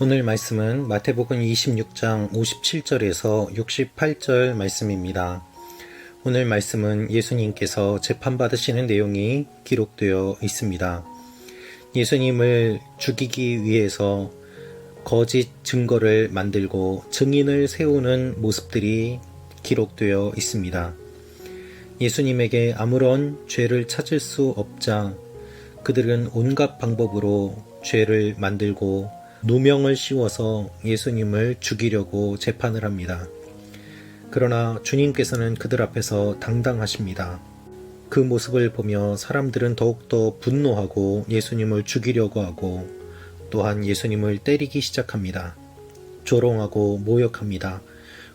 오늘 말씀은 마태복음 26장 57절에서 68절 말씀입니다. 오늘 말씀은 예수님께서 재판받으시는 내용이 기록되어 있습니다. 예수님을 죽이기 위해서 거짓 증거를 만들고 증인을 세우는 모습들이 기록되어 있습니다. 예수님에게 아무런 죄를 찾을 수 없자 그들은 온갖 방법으로 죄를 만들고 누명을 씌워서 예수님을 죽이려고 재판을 합니다. 그러나 주님께서는 그들 앞에서 당당하십니다. 그 모습을 보며 사람들은 더욱더 분노하고 예수님을 죽이려고 하고 또한 예수님을 때리기 시작합니다. 조롱하고 모욕합니다.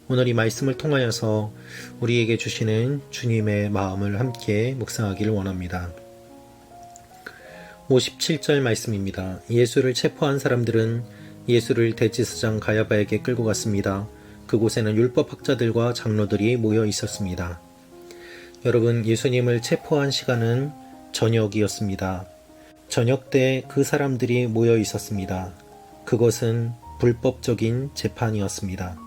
오늘 이 말씀을 통하여서 우리에게 주시는 주님의 마음을 함께 묵상하기를 원합니다. 57절 말씀입니다. 예수를 체포한 사람들은 예수를 대지사장 가야바에게 끌고 갔습니다. 그곳에는 율법학자들과 장로들이 모여 있었습니다. 여러분, 예수님을 체포한 시간은 저녁이었습니다. 저녁 때 그 사람들이 모여 있었습니다. 그것은 불법적인 재판이었습니다.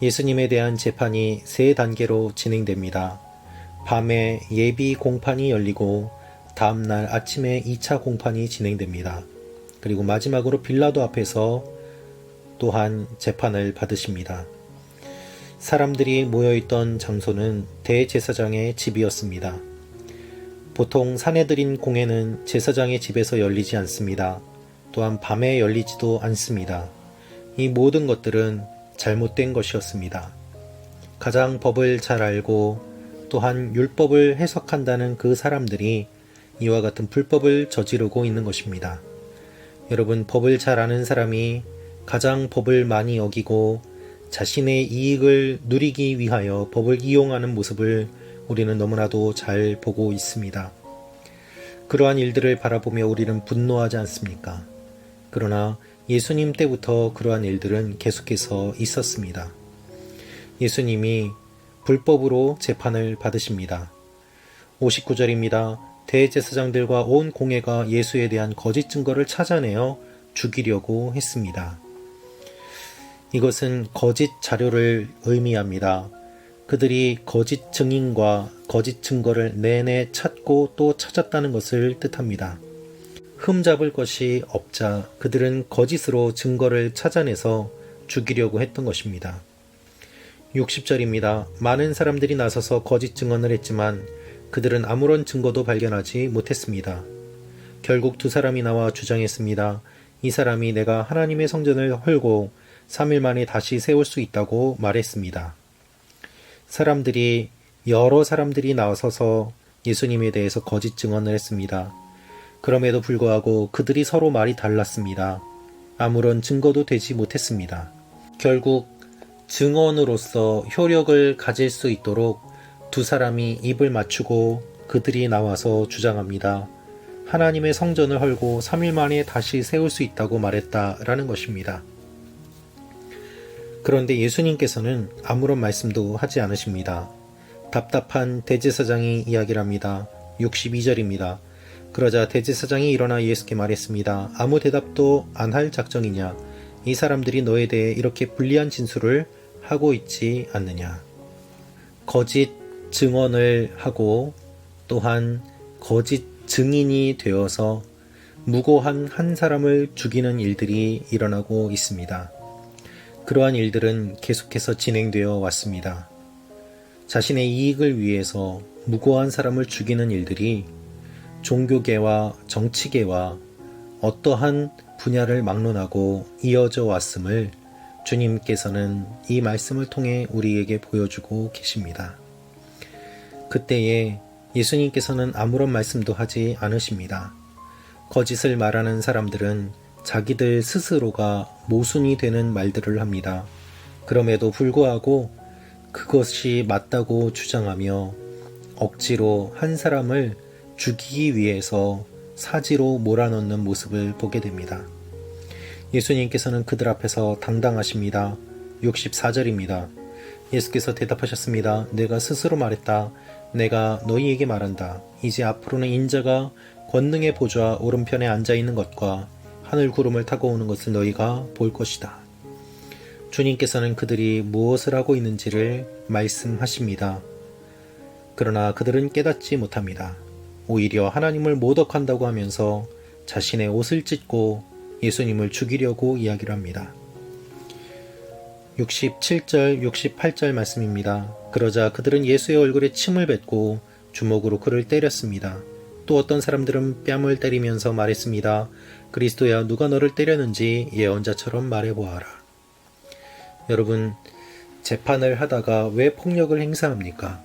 예수님에 대한 재판이 세 단계로 진행됩니다. 밤에 예비 공판이 열리고 다음 날 아침에 2차 공판이 진행됩니다. 그리고 마지막으로 빌라도 앞에서 또한 재판을 받으십니다. 사람들이 모여있던 장소는 대제사장의 집이었습니다. 보통 사내들인 공회는 제사장의 집에서 열리지 않습니다. 또한 밤에 열리지도 않습니다. 이 모든 것들은 잘못된 것이었습니다. 가장 법을 잘 알고 또한 율법을 해석한다는 그 사람들이 이와 같은 불법을 저지르고 있는 것입니다. 여러분, 법을 잘 아는 사람이 가장 법을 많이 어기고 자신의 이익을 누리기 위하여 법을 이용하는 모습을 우리는 너무나도 잘 보고 있습니다. 그러한 일들을 바라보며 우리는 분노하지 않습니까? 그러나 예수님 때부터 그러한 일들은 계속해서 있었습니다. 예수님이 불법으로 재판을 받으십니다. 59절입니다. 대제사장들과 온 공회가 예수에 대한 거짓 증거를 찾아내어 죽이려고 했습니다. 이것은 거짓 자료를 의미합니다. 그들이 거짓 증인과 거짓 증거를 내내 찾고 또 찾았다는 것을 뜻합니다. 흠잡을 것이 없자 그들은 거짓으로 증거를 찾아내서 죽이려고 했던 것입니다. 60절입니다. 많은 사람들이 나서서 거짓 증언을 했지만 그들은 아무런 증거도 발견하지 못했습니다. 결국 두 사람이 나와 주장했습니다. 이 사람이 내가 하나님의 성전을 헐고 3일 만에 다시 세울 수 있다고 말했습니다. 사람들이 여러 사람들이 나서서 예수님에 대해서 거짓 증언을 했습니다. 그럼에도 불구하고 그들이 서로 말이 달랐습니다. 아무런 증거도 되지 못했습니다. 결국 증언으로서 효력을 가질 수 있도록 두 사람이 입을 맞추고 그들이 나와서 주장합니다. 하나님의 성전을 헐고 3일 만에 다시 세울 수 있다고 말했다라는 것입니다. 그런데 예수님께서는 아무런 말씀도 하지 않으십니다. 답답한 대제사장이 이야기를 합니다. 62절입니다. 그러자 대제사장이 일어나 예수께 말했습니다. 아무 대답도 안 할 작정이냐? 이 사람들이 너에 대해 이렇게 불리한 진술을 하고 있지 않느냐? 거짓 증언을 하고 또한 거짓 증인이 되어서 무고한 한 사람을 죽이는 일들이 일어나고 있습니다. 그러한 일들은 계속해서 진행되어 왔습니다. 자신의 이익을 위해서 무고한 사람을 죽이는 일들이 종교계와 정치계와 어떠한 분야를 막론하고 이어져 왔음을 주님께서는 이 말씀을 통해 우리에게 보여주고 계십니다. 그때에 예수님께서는 아무런 말씀도 하지 않으십니다. 거짓을 말하는 사람들은 자기들 스스로가 모순이 되는 말들을 합니다. 그럼에도 불구하고 그것이 맞다고 주장하며 억지로 한 사람을 죽이기 위해서 사지로 몰아넣는 모습을 보게 됩니다. 예수님께서는 그들 앞에서 당당하십니다. 64절입니다. 예수께서 대답하셨습니다. 내가 스스로 말했다. 내가 너희에게 말한다. 이제 앞으로는 인자가 권능의 보좌 오른편에 앉아 있는 것과 하늘 구름을 타고 오는 것을 너희가 볼 것이다. 주님께서는 그들이 무엇을 하고 있는지를 말씀하십니다. 그러나 그들은 깨닫지 못합니다. 오히려 하나님을 모독한다고 하면서 자신의 옷을 찢고 예수님을 죽이려고 이야기를 합니다. 67절, 68절 말씀입니다. 그러자 그들은 예수의 얼굴에 침을 뱉고 주먹으로 그를 때렸습니다. 또 어떤 사람들은 뺨을 때리면서 말했습니다. 그리스도야 누가 너를 때렸는지 예언자처럼 말해보아라. 여러분, 재판을 하다가 왜 폭력을 행사합니까?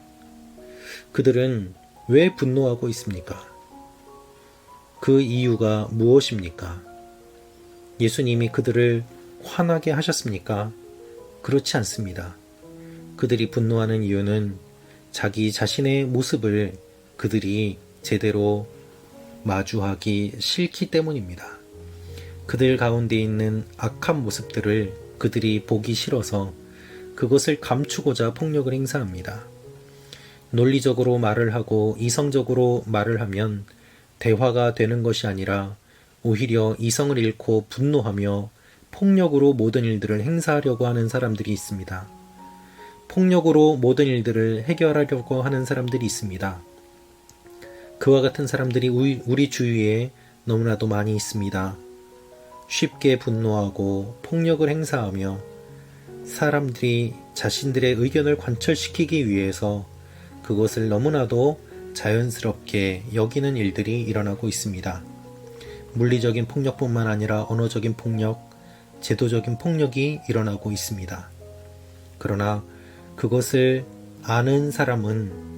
그들은 왜 분노하고 있습니까? 그 이유가 무엇입니까? 예수님이 그들을 화나게 하셨습니까? 그렇지 않습니다. 그들이 분노하는 이유는 자기 자신의 모습을 그들이 제대로 마주하기 싫기 때문입니다. 그들 가운데 있는 악한 모습들을 그들이 보기 싫어서 그것을 감추고자 폭력을 행사합니다. 논리적으로 말을 하고 이성적으로 말을 하면 대화가 되는 것이 아니라 오히려 이성을 잃고 분노하며 폭력으로 모든 일들을 행사하려고 하는 사람들이 있습니다. 폭력으로 모든 일들을 해결하려고 하는 사람들이 있습니다. 그와 같은 사람들이 우리 주위에 너무나도 많이 있습니다. 쉽게 분노하고 폭력을 행사하며 사람들이 자신들의 의견을 관철시키기 위해서 그것을 너무나도 자연스럽게 여기는 일들이 일어나고 있습니다. 물리적인 폭력뿐만 아니라 언어적인 폭력, 제도적인 폭력이 일어나고 있습니다. 그러나 그것을 아는 사람은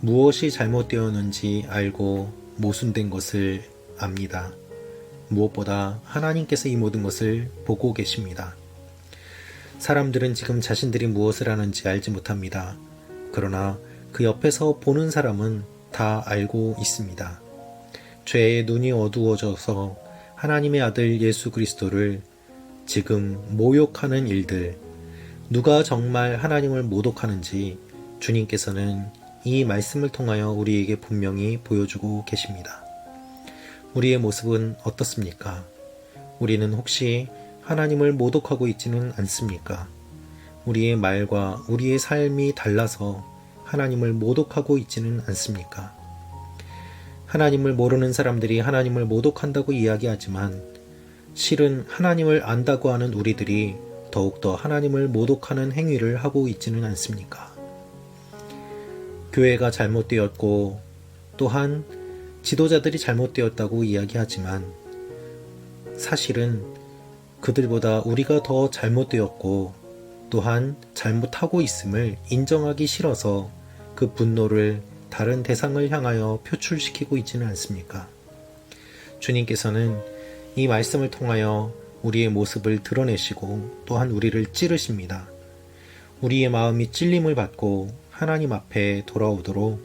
무엇이 잘못되었는지 알고 모순된 것을 압니다. 무엇보다 하나님께서 이 모든 것을 보고 계십니다. 사람들은 지금 자신들이 무엇을 하는지 알지 못합니다. 그러나 그 옆에서 보는 사람은 다 알고 있습니다. 죄의 눈이 어두워져서 하나님의 아들 예수 그리스도를 지금 모욕하는 일들, 누가 정말 하나님을 모독하는지 주님께서는 이 말씀을 통하여 우리에게 분명히 보여주고 계십니다. 우리의 모습은 어떻습니까? 우리는 혹시 하나님을 모독하고 있지는 않습니까? 우리의 말과 우리의 삶이 달라서 하나님을 모독하고 있지는 않습니까? 하나님을 모르는 사람들이 하나님을 모독한다고 이야기하지만 실은 하나님을 안다고 하는 우리들이 더욱더 하나님을 모독하는 행위를 하고 있지는 않습니까? 교회가 잘못되었고 또한 지도자들이 잘못되었다고 이야기하지만 사실은 그들보다 우리가 더 잘못되었고 또한 잘못하고 있음을 인정하기 싫어서 그 분노를 다른 대상을 향하여 표출시키고 있지는 않습니까? 주님께서는 이 말씀을 통하여 우리의 모습을 드러내시고 또한 우리를 찌르십니다. 우리의 마음이 찔림을 받고 하나님 앞에 돌아오도록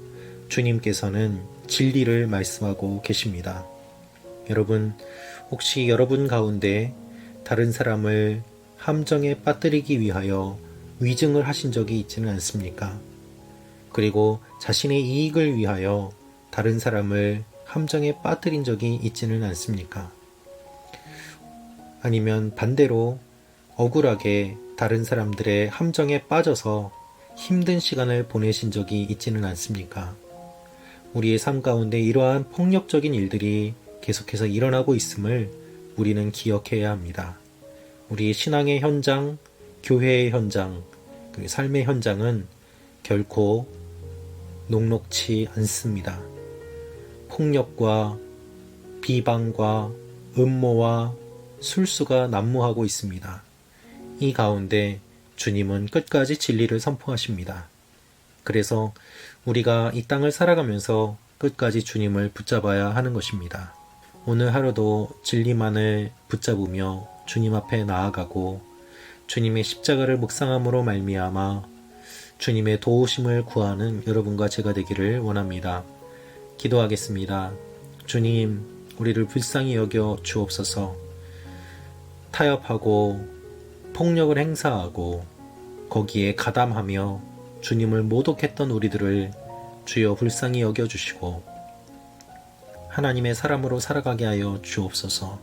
주님께서는 진리를 말씀하고 계십니다. 여러분, 혹시 여러분 가운데 다른 사람을 함정에 빠뜨리기 위하여 위증을 하신 적이 있지는 않습니까? 그리고 자신의 이익을 위하여 다른 사람을 함정에 빠뜨린 적이 있지는 않습니까? 아니면 반대로 억울하게 다른 사람들의 함정에 빠져서 힘든 시간을 보내신 적이 있지는 않습니까? 우리의 삶 가운데 이러한 폭력적인 일들이 계속해서 일어나고 있음을 우리는 기억해야 합니다. 우리 신앙의 현장, 교회의 현장, 그리고 삶의 현장은 결코 녹록치 않습니다. 폭력과 비방과 음모와 술수가 난무하고 있습니다. 이 가운데 주님은 끝까지 진리를 선포하십니다. 그래서 우리가 이 땅을 살아가면서 끝까지 주님을 붙잡아야 하는 것입니다. 오늘 하루도 진리만을 붙잡으며 주님 앞에 나아가고 주님의 십자가를 묵상함으로 말미암아 주님의 도우심을 구하는 여러분과 제가 되기를 원합니다. 기도하겠습니다. 주님, 우리를 불쌍히 여겨 주옵소서. 타협하고 폭력을 행사하고 거기에 가담하며 주님을 모독했던 우리들을 주여 불쌍히 여겨주시고 하나님의 사람으로 살아가게 하여 주옵소서.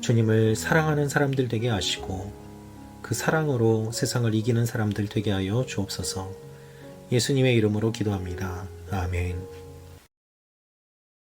주님을 사랑하는 사람들 되게 하시고 그 사랑으로 세상을 이기는 사람들 되게 하여 주옵소서. 예수님의 이름으로 기도합니다. 아멘.